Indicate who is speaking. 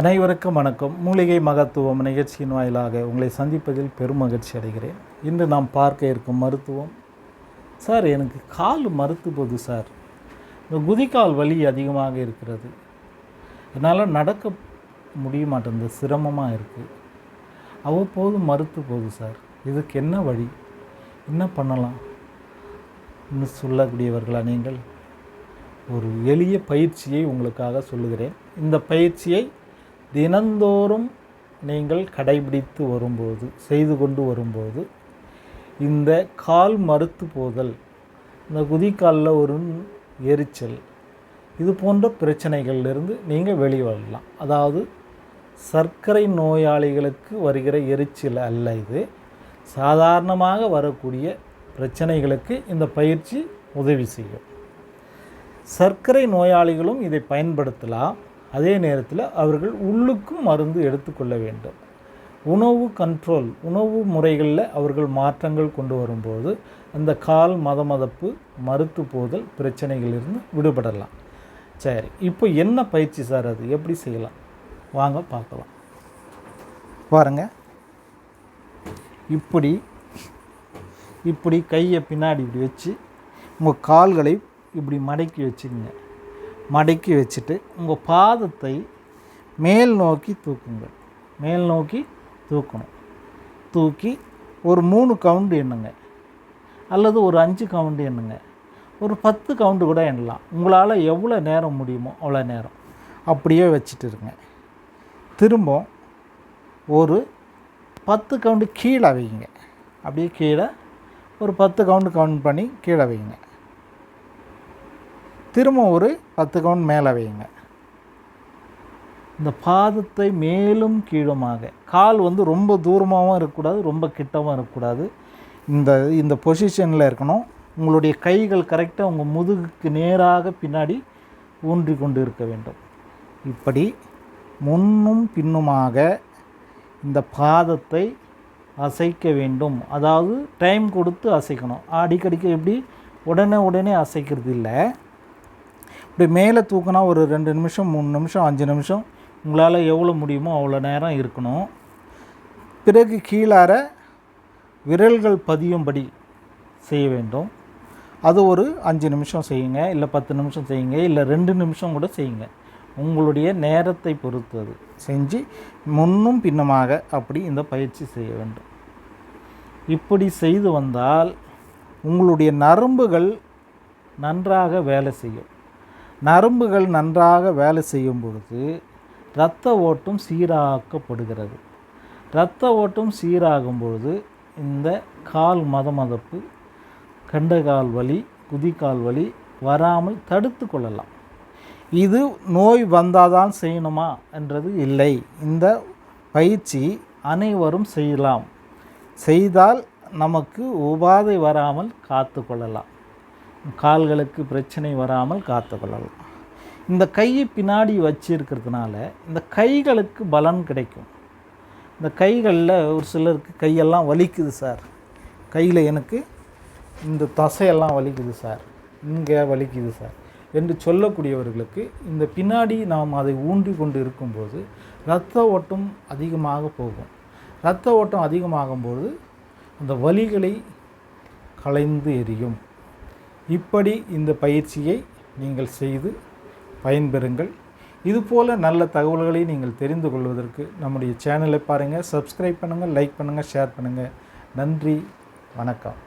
Speaker 1: அனைவருக்கும் வணக்கம். மூலிகை மகத்துவம் நிகழ்ச்சியின் வாயிலாக உங்களை சந்திப்பதில் பெரும் மகிழ்ச்சி அடைகிறேன். இன்று நாம் பார்க்க இருக்கும் மருத்துவம். சார் எனக்கு கால் மறுத்து போகுது சார். இந்த குதிக்கால் வலி அதிகமாக இருக்கிறது. என்னால் நடக்க முடிய மாட்டேங்குது. சிரமமாக இருக்குது அவ்வப்போது மறுத்து போகுது சார். இதுக்கு என்ன வழி? என்ன பண்ணலாம்? இன்னும் சொல்லக்கூடியவர்களா நீங்கள்? ஒரு எளிய பயிற்சியை உங்களுக்காக சொல்லுகிறேன். இந்த பயிற்சியை தினந்தோறும் நீங்கள் கடைபிடித்து வரும்போது செய்து கொண்டு வரும்போது இந்த கால் மறுத்து போதல் இந்த குதிக்காலில் ஒரு எரிச்சல் இது போன்ற பிரச்சனைகளிலிருந்து நீங்கள் வெளிவரலாம் அதாவது சர்க்கரை நோயாளிகளுக்கு வருகிற எரிச்சல் அல்ல இது. சாதாரணமாக வரக்கூடிய பிரச்சனைகளுக்கு இந்த பயிற்சி உதவி செய்யும். சர்க்கரை நோயாளிகளும் இதை பயன்படுத்தலாம். அதே நேரத்தில் அவர்கள் உள்ளுக்கும் மருந்து எடுத்துக்கொள்ள வேண்டும். உணவு கண்ட்ரோல் உணவு முறைகளில் அவர்கள் மாற்றங்கள் கொண்டு வரும்போது அந்த கால் மதமதப்பு மறுத்து போதல் பிரச்சனைகளிலிருந்து விடுபடலாம். சரி இப்போ என்ன பயிற்சி சார் அது? எப்படி செய்யலாம்? வாங்க பார்க்கலாம். பாருங்க. இப்படி இப்படி கையை பின்னாடி இப்படி வச்சு உங்கள் கால்களை இப்படி மடக்கி வச்சுக்கோங்க. மடக்கி வச்சுட்டு உங்கள் பாதத்தை மேல் நோக்கி தூக்குங்கள். மேல் நோக்கி தூக்கணும். தூக்கி ஒரு மூணு கவுண்டு எண்ணுங்க. அல்லது ஒரு அஞ்சு கவுண்டு எண்ணுங்க. ஒரு பத்து கவுண்டு கூட எண்ணலாம். உங்களால் எவ்வளோ நேரம் முடியுமோ அவ்வளோ நேரம். அப்படியே வச்சுட்டு இருங்க. திரும்ப ஒரு பத்து கவுண்டு கீழே வைங்க. அப்படியே கீழே ஒரு பத்து கவுண்டு கவுண்ட் பண்ணி கீழே வைங்க. திரும்ப ஒரு பத்து கவுண்ட் மேலே வைங்க இந்த பாதத்தை மேலும் கீழுமாக. கால் வந்து ரொம்ப தூரமாகவும் இருக்கக்கூடாது ரொம்ப கிட்டவும் இருக்கக்கூடாது. இந்த இந்த பொசிஷனில் இருக்கணும். உங்களுடைய கைகள் கரெக்டாக உங்கள் முதுகுக்கு நேராக பின்னாடி ஊன்றி கொண்டு இருக்க வேண்டும். இப்படி முன்னும் பின்னுமாக இந்த பாதத்தை அசைக்க வேண்டும். அதாவது டைம் கொடுத்து அசைக்கணும். அடிக்கடிக்கு எப்படி? உடனே உடனே அசைக்கிறது இல்லை. இப்படி மேலே தூக்கினா ஒரு ரெண்டு நிமிஷம் மூணு நிமிஷம் அஞ்சு நிமிஷம். உங்களால் எவ்வளோ முடியுமோ அவ்வளோ நேரம் இருக்கணும். பிறகு கீழார விரல்கள் பதியும்படி செய்ய வேண்டும். அது ஒரு அஞ்சு நிமிஷம் செய்யுங்க இல்லை பத்து நிமிஷம் செய்யுங்க இல்லை ரெண்டு நிமிஷம் கூட செய்யுங்க. உங்களுடைய நேரத்தை பொறுத்தது. செஞ்சு முன்னும் பின்னமாக அப்படி இந்த பயிற்சி செய்ய வேண்டும். இப்படி செய்து வந்தால் உங்களுடைய நரம்புகள் நன்றாக வேலை செய்யும். நரம்புகள் நன்றாக வேலை செய்யும் பொழுது இரத்த ஓட்டம் சீராக்கப்படுகிறது. இரத்த ஓட்டம் சீராகும் பொழுது இந்த கால் மதமதப்பு கண்டகால் வலி குதிக்கால் வலி வராமல் தடுத்து கொள்ளலாம். இது நோய் வந்தாதான் செய்யணுமா என்றது இல்லை. இந்த பயிற்சி அனைவரும் செய்யலாம். செய்தால் நமக்கு உபாதை வராமல் காத்து கொள்ளலாம். கால்களுக்கு பிரச்சனை வராமல் காத்து கொள்ளலாம் இந்த கையை பின்னாடி வச்சிருக்கிறதுனால இந்த கைகளுக்கு பலன் கிடைக்கும். இந்த கைகளில் ஒரு சிலருக்கு கையெல்லாம் வலிக்குது சார். கையில் எனக்கு இந்த தசையெல்லாம் வலிக்குது சார். இங்கே வலிக்குது சார். என்று சொல்லக்கூடியவர்களுக்கு இந்த பின்னாடி நாம் அதை ஊன்றி கொண்டு இருக்கும்போது இரத்த ஓட்டம் அதிகமாக போகும். இரத்த ஓட்டம் அதிகமாகும்போது அந்த வலிகளை களைந்து எரியும். இப்படி இந்த பயிற்சியை நீங்கள் செய்து பயன்பெறுங்கள். இதுபோல் நல்ல தகவல்களை நீங்கள் தெரிந்து கொள்வதற்கு நம்முடைய சேனலை பாருங்கள் சப்ஸ்கிரைப் பண்ணுங்கள் லைக் பண்ணுங்கள் ஷேர் பண்ணுங்கள் நன்றி வணக்கம்.